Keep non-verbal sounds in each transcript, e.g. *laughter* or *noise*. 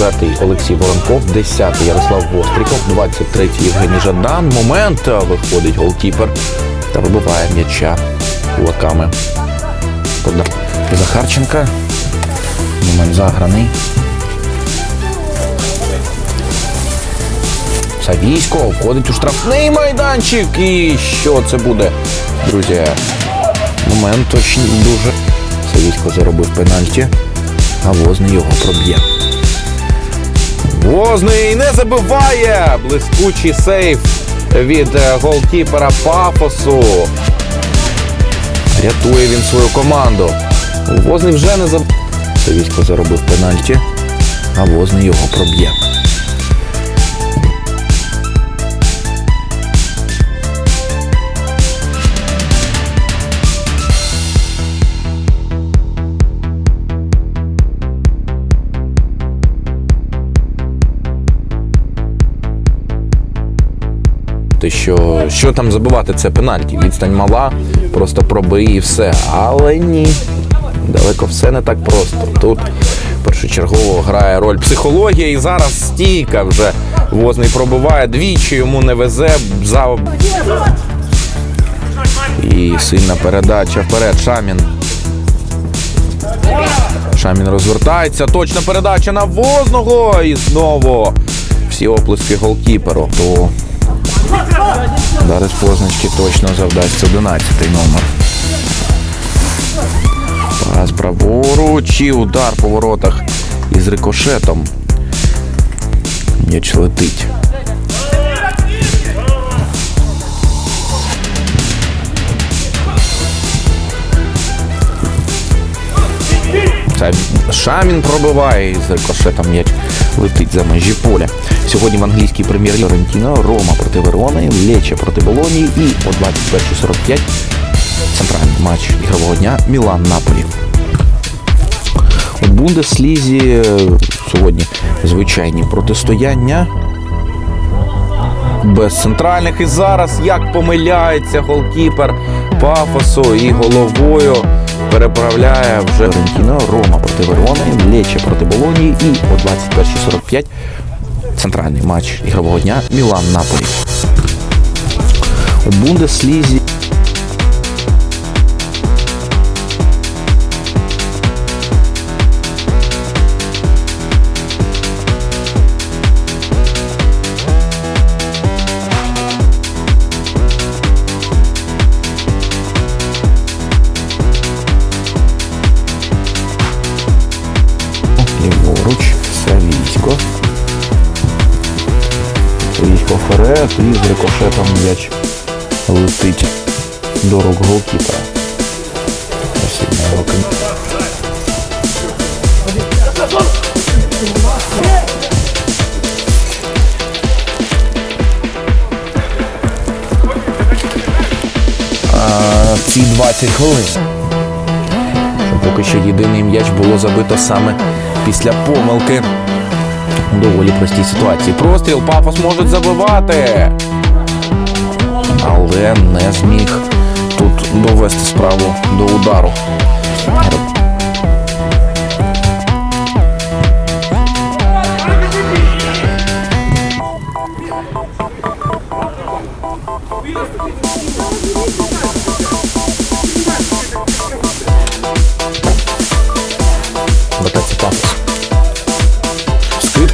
25-й Олексій Воронков, 10-й Ярослав Востріков, 23-й Євгеній Жадан. Момент виходить голкіпер та вибиває м'яча кулаками. Захарченка. Момент заграний. Савійсько входить у штрафний майданчик. І що це буде, друзі? Момент точно дуже. Савійсько заробив пенальті, а возний його проб'є. Возний не забиває! Блискучий сейф від е, голкіпера Пафосу. Рятує він свою команду. Возний вже не заб... Військо заробив пенальті, а Возний його проб'є. Те, що, що там забивати, це пенальті. Відстань мала, просто пробий і все. Але ні. Далеко все не так просто. Тут першочергово грає роль психологія, і зараз стійка вже возний пробиває. Двічі йому не везе. За... І сильна передача вперед. Шамін. Шамін розвертається. Точна передача на возного. І знову всі оплески голкіперу. То Зараз позначки точно завдасться 11 номер. Пас праворуч і удар по воротах із рикошетом. М'яч летить. Шамін пробиває з рикошетом м'яч летить за межі поля. Сьогодні в англійській прем'єр Фіорентіно, Рома проти Верони, Лече проти Болонії і о 21.45 центральний матч ігрового дня Мілан Наполі. У Бундеслізі е, сьогодні звичайні протистояння. Без центральних і зараз як помиляється голкіпер пафосу і головою переправляє вже Фіорентіно, Рома проти Верони, Лече проти Болонії і о 21.45 центральний матч ігрового дня Мілан Наполі. У Бундеслізі Савійсько і з рикошетом м'яч летить до рук голкіпера. Красивна його кон- ці 20 хвилин. Поки що єдиний м'яч було забито саме після помилки. Доволі простій ситуації. Простріл, пафос можуть забивати. Але не зміг тут довести справу до удару.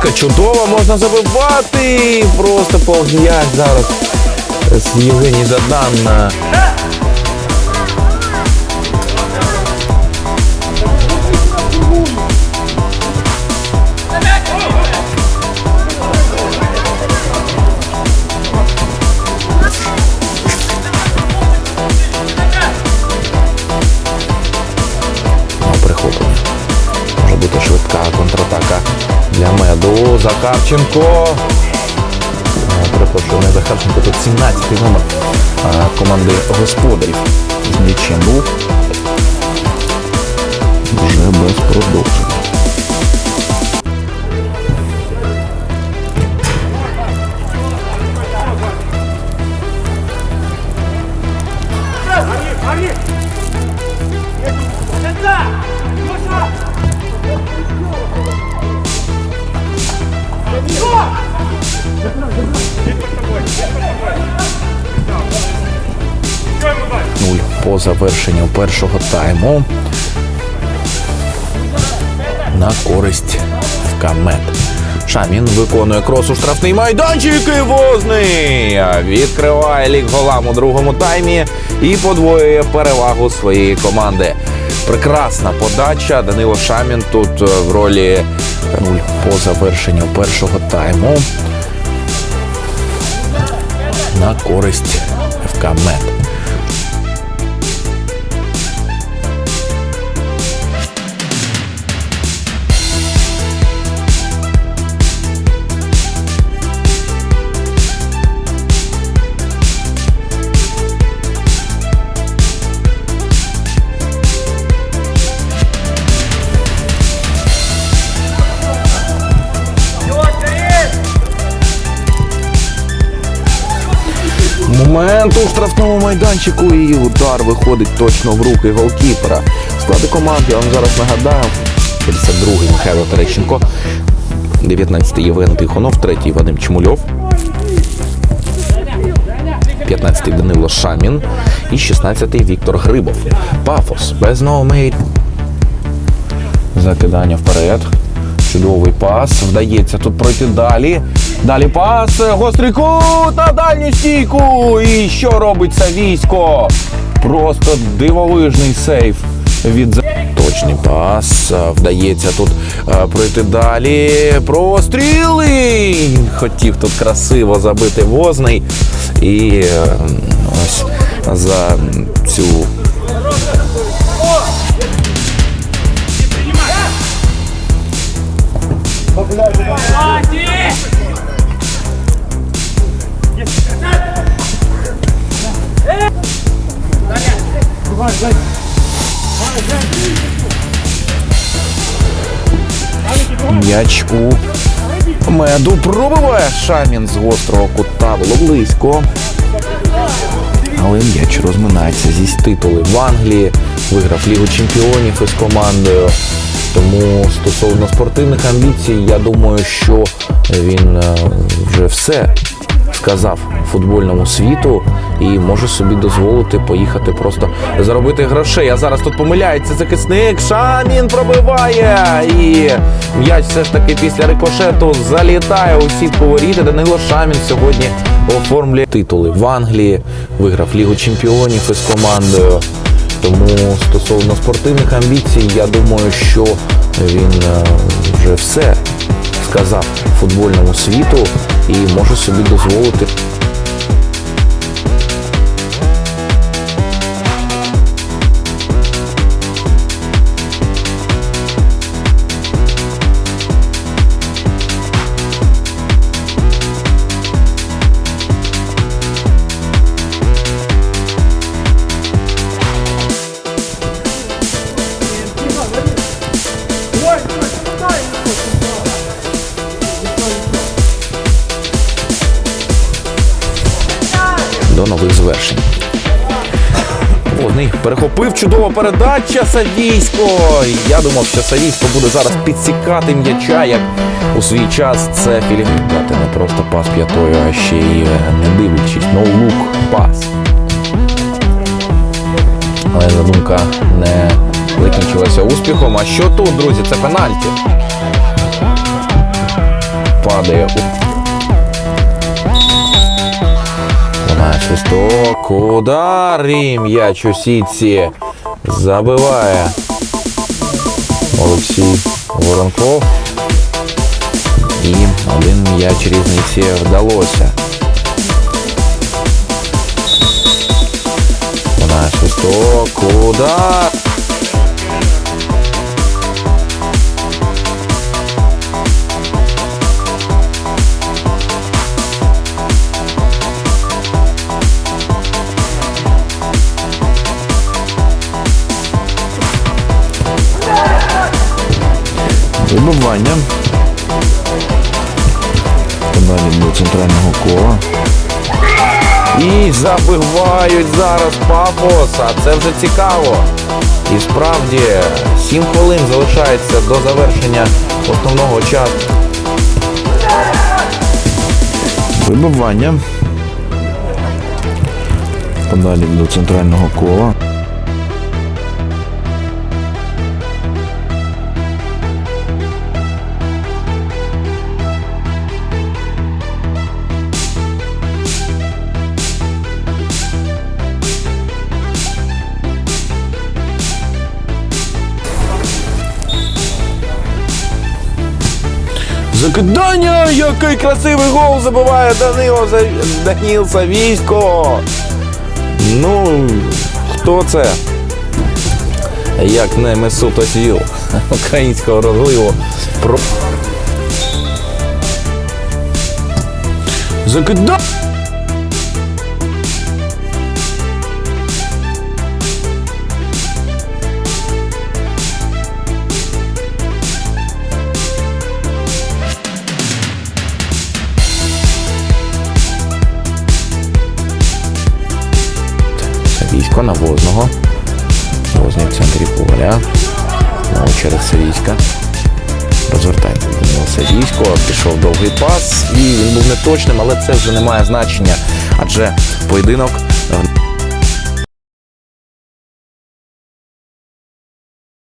Скидка чудова, можна забивати. Просто повзняк зараз Євгеній Жадан Захарченко. Е, Перепрошую, не Захарченко, тут 17-й номер е, команди господарів з нічим був. По завершенню першого тайму на користь ВК-мед. Шамін виконує крос у штрафний майданчик і возний відкриває лік голам у другому таймі і подвоює перевагу своєї команди. Прекрасна подача. Данило Шамін тут е, в ролі нуль по завершенню першого тайму на користь ФК-мед. Момент у штрафному майданчику і удар виходить точно в руки голкіпера. Склади команд я вам зараз нагадаю. 52-й Михайло Терещенко, 19-й Євген Тихонов, 3-й Вадим Чмульов, 15-й Данило Шамін і 16-й Віктор Грибов. Пафос без ноумейт. Закидання вперед. Чудовий пас. Вдається тут пройти далі. Далі пас. Гострий кут на дальню стійку. І що робить Савійсько? Просто дивовижний сейф від Точний пас. Вдається тут е, пройти далі. Простріли. Хотів тут красиво забити возний. І е, ось за цю М'яч у меду пробиває Шамін з гострого кута. Було близько. Але м'яч розминається зі титули в Англії, виграв Лігу Чемпіонів із командою. Тому стосовно спортивних амбіцій, я думаю, що він е, вже все сказав футбольному світу і може собі дозволити поїхати просто заробити грошей. А зараз тут помиляється захисник. Шамін пробиває. І м'яч все ж таки після рикошету залітає у сітку воріт. Данило Шамін сьогодні оформлює титули в Англії, виграв Лігу Чемпіонів із командою. Тому стосовно спортивних амбіцій, я думаю, що він е, вже все сказав футбольному світу і може собі дозволити. Звершень. Возний перехопив чудова передача Савійсько. Я думав, що Савійсько буде зараз підсікати м'яча, як у свій час це Філіп не просто пас п'ятою, а ще й е, не дивлячись. No-look пас. Але задумка не закінчилася успіхом. А що тут, друзі? Це пенальті. Падає у Вона свисток, удар і м'яч у сітці забиває Олексій Воронков. І один м'яч різниці вдалося. На свисток, удар. Вибивання. Далі до центрального кола. І забивають зараз папос, це вже цікаво. І справді 7 хвилин залишається до завершення основного часу. Вибивання. Подалі до центрального кола. Закидання! Який красивий гол забиває Данило Даніл Савійсько. Ну, хто це? Як не Месут *laughs* українського розливу. Про... Закидання! Савійсько на Возного. Возний в центрі поля. Знову через Савійська. Розвертається Данило Савійсько. Пішов довгий пас. І він був неточним, але це вже не має значення. Адже поєдинок е,